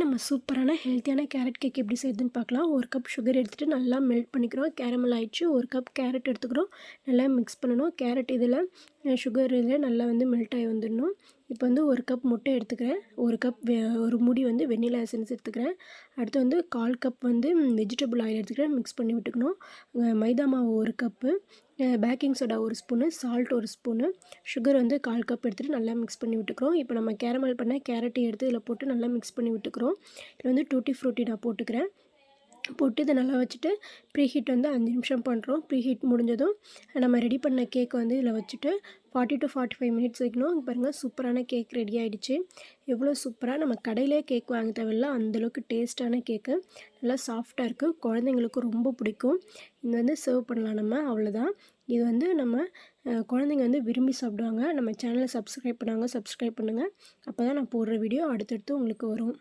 நம்ம சூப்பரான ஹெல்த்தியான கேரட் கேக் எப்படி செய்யுதுன்னு பார்க்கலாம். ஒரு கப் சுகர் எடுத்துகிட்டு நல்லா மெல்ட் பண்ணிக்கிறோம். கேரமல் ஆயிடுச்சு. ஒரு கப் கேரட் எடுத்துக்கிறோம். நல்லா மிக்ஸ் பண்ணணும். கேரட் இதில் சுகர் இதில் நல்லா வந்து மெல்ட் ஆகி வந்துடணும். இப்போ வந்து ஒரு கப் முட்டை எடுத்துக்கிறேன். ஒரு கப் ஒரு முடி வந்து வெண்ணிலா எசன்ஸ் எடுத்துக்கிறேன். அடுத்து வந்து கால் கப் வந்து வெஜிடபிள் ஆயில் எடுத்துக்கிறேன். மிக்ஸ் பண்ணி விட்டுக்கணும். மைதா மாவு ஒரு கப்பு. பேக்கிங் சோடா ஒரு ஸ்பூனு சால்ட் ஒரு ஸ்பூனு சுகர் வந்து கால் கப் எடுத்துகிட்டு நல்லா மிக்ஸ் பண்ணி விட்டுக்கிறோம். இப்போ நம்ம கேரமல் பண்ண கேரட்டை எடுத்து இதில் போட்டு நல்லா மிக்ஸ் பண்ணி விட்டுக்கிறோம். இதில் வந்து டூட்டி ஃப்ரூட்டி நான் போட்டுக்கிறேன். போட்டு இதை நல்லா வச்சுட்டு ப்ரீ ஹீட் வந்து அஞ்சு நிமிஷம் பண்ணுறோம். ப்ரீ ஹீட் முடிஞ்சதும் நம்ம ரெடி பண்ண கேக் வந்து இதில் வச்சுட்டு forty to forty five minutes வைக்கணும் பாருங்கள் சூப்பரான கேக் ரெடி ஆகிடுச்சு எவ்வளோ சூப்பராக நம்ம கடையிலே கேக் வாங்க தேவையில்ல அந்தளவுக்கு டேஸ்ட்டான கேக்கு. நல்லா சாஃப்டாக இருக்குது குழந்தைங்களுக்கு ரொம்ப பிடிக்கும். இது வந்து சர்வ் பண்ணலாம் நம்ம அவ்வளோதான் இது வந்து நம்ம குழந்தைங்க வந்து விரும்பி சாப்பிடுவாங்க. நம்ம சேனலை சப்ஸ்கிரைப் பண்ணாங்க சப்ஸ்கிரைப் பண்ணுங்கள் அப்போ தான் நான் போடுற வீடியோ அடுத்தடுத்து உங்களுக்கு வரும்.